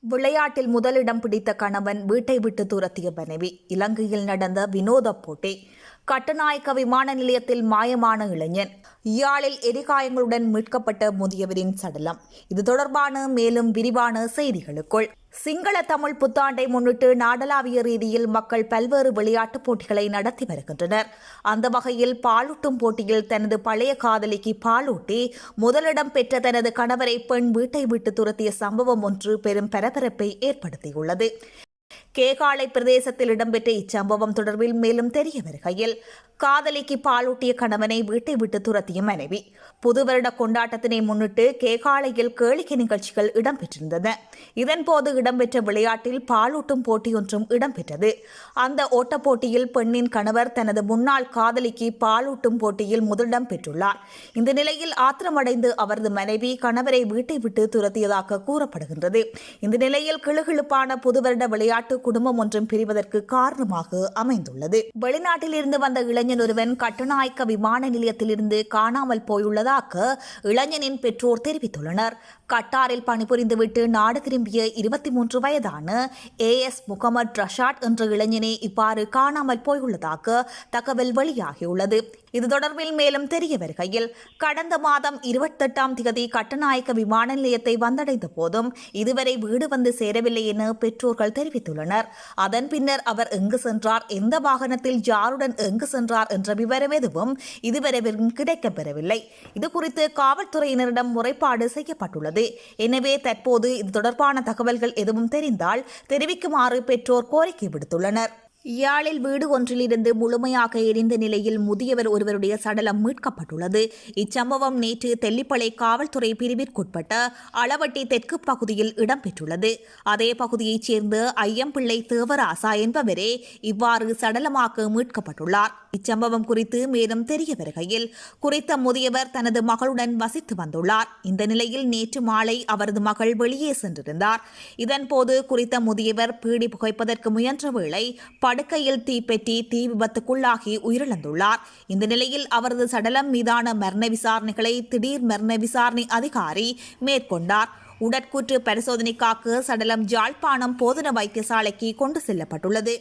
விளையாட்டில் முதலிடம் பிடித்த கணவன் வீட்டை விட்டு துரத்திய மனைவி. இலங்கையில் நடந்த வினோத போட்டி. கட்டுநாயக்க விமான நிலையத்தில் மாயமான இளைஞன். யாழில் எரிகாயங்களுடன் மீட்கப்பட்ட முதியவரின் சடலம். இது தொடர்பான மேலும் விரிவான செய்திகளுக்குள். சிங்கள தமிழ் புத்தாண்டை முன்னிட்டு நாடளாவிய ரீதியில் மக்கள் பல்வேறு விளையாட்டுப் போட்டிகளை நடத்தி வருகின்றனர். அந்த வகையில் பாலூட்டும் போட்டியில் தனது பழைய காதலிக்கு பாலூட்டி முதலிடம் பெற்ற தனது கணவரை பெண் வீட்டை விட்டு துரத்திய சம்பவம் ஒன்று பெரும் பரபரப்பை ஏற்படுத்தியுள்ளது. கேகாலை பிரதேசத்தில் இடம்பெற்ற இச்சம்பவம் தொடர்பில் மேலும் தெரிய வருகையில் காதலிக்கு பாலூட்டிய கணவனை வீட்டை விட்டு துரத்திய மனைவி. புது வருட கொண்டாட்டத்தினை முன்னிட்டு கேகாலையில் கேளிக்கை நிகழ்ச்சிகள் இடம்பெற்றிருந்தன. இதன்போது இடம்பெற்ற விளையாட்டில் பாலூட்டும் போட்டி ஒன்றும் இடம்பெற்றது. அந்த ஓட்டப் போட்டியில் பெண்ணின் கணவர் தனது முன்னாள் காதலிக்கு பாலூட்டும் போட்டியில் முதலிடம் பெற்றுள்ளார். இந்த நிலையில் ஆத்திரமடைந்து அவரது மனைவி கணவரை வீட்டை விட்டு துரத்தியதாக கூறப்படுகின்றது. இந்த நிலையில் கிளுகிழுப்பான புதுவருட விளையாட்டு விளையாட்டு குடும்பம் ஒன்றும் பிரிவதற்கு காரணமாக அமைந்துள்ளது. வெளிநாட்டில் இருந்து வந்த இளைஞன் ஒருவன் கட்டுநாயக்க விமான நிலையத்திலிருந்து காணாமல் போயுள்ளதாக இளைஞனின் பெற்றோர் தெரிவித்துள்ளனர். கட்டாரில் பணிபுரிந்துவிட்டு நாடு திரும்பிய இருபத்தி மூன்று வயதான ஏ. எஸ். முகமது ரஷாட் என்ற இளைஞனே இவ்வாறு காணாமல் போயுள்ளதாக தகவல் வெளியாகியுள்ளது. இது தொடர்பில் மேலும் தெரிய வருகையில் கடந்த மாதம் இருபத்தெட்டாம் தேதி கட்டநாயக்க விமான நிலையத்தை வந்தடைந்த போதும் இதுவரை வீடு வந்து சேரவில்லை என பெற்றோர்கள் தெரிவித்தனர் தெரிவித்துள்ளனர். அதன் பின்னர் அவர் எங்கு சென்றார்? எந்த வாகனத்தில்? யாருடன் எங்கு சென்றார்? என்ற விவரம் எதுவும் இதுவரைவிலும் கிடைக்கப்பெறவில்லை. இதுகுறித்து காவல்துறையினரிடம் முறைப்பாடு செய்யப்பட்டுள்ளது. எனவே தற்போது இது தொடர்பான தகவல்கள் எதுவும் தெரிந்தால் தெரிவிக்குமாறு பெற்றோர் கோரிக்கை விடுத்துள்ளனர். யாழில் வீடு ஒன்றிலிருந்து முழுமையாக எரிந்த நிலையில் முதியவர் ஒருவருடைய சடலம் மீட்கப்பட்டுள்ளது. இச்சம்பவம் நேற்று தெல்லிப்பளை காவல்துறை பிரிவிற்குட்பட்ட அளவட்டி தெற்கு பகுதியில் இடம்பெற்றுள்ளது. அதே பகுதியைச் சேர்ந்த ஐயம்பிள்ளை தேவராசா என்பவரே இவ்வாறு சடலமாக மீட்கப்பட்டுள்ளார். இச்சம்பவம் குறித்து மேலும் தெரிய வருகையில் குறித்த முதியவர் தனது மகளுடன் வசித்து வந்துள்ளார். இந்த நிலையில் நேற்று மாலை அவரது மகள் வெளியே சென்றிருந்தார். இதன்போது குறித்த முதியவர் பீடி புகைப்பதற்கு முயன்ற வேளை படுக்கையில் தீப்பெட்டி தீ விபத்துக்குள்ளாகி உயிரிழந்துள்ளார். இந்த நிலையில் அவரது சடலம் மீதான மரண விசாரணைகளை திடீர் மரண விசாரணை அதிகாரி மேற்கொண்டார். உடற்கூற்று பரிசோதனைக்காக சடலம் ஜாழ்ப்பாணம் போதன வைத்தியசாலைக்கு கொண்டு செல்லப்பட்டுள்ளது.